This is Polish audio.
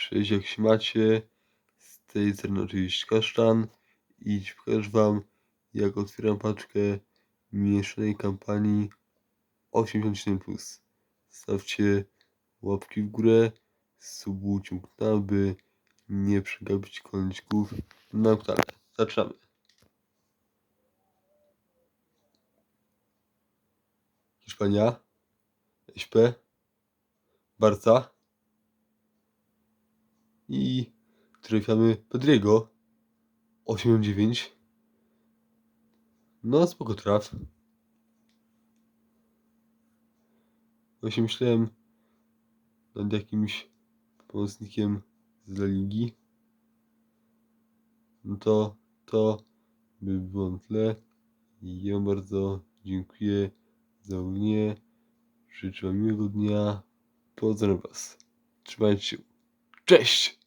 Cześć, jak się macie? Z tej strony oczywiście Kasztan i pokażę wam jak otwieram paczkę mieszanej kampanii 87+. Stawcie łapki w górę, subujcie kanał, by nie przegapić kolejników na kanale. Zaczynamy. Hiszpania, SP, Barca i trafiamy Pedriego 8-9 no spoko traf. Właśnie myślałem nad jakimś pomocnikiem z La Ligi. No to to by było na tyle. I ja bardzo dziękuję za uwagę życzę miłego dnia. Pozdrawiam was. Trzymajcie się. Cześć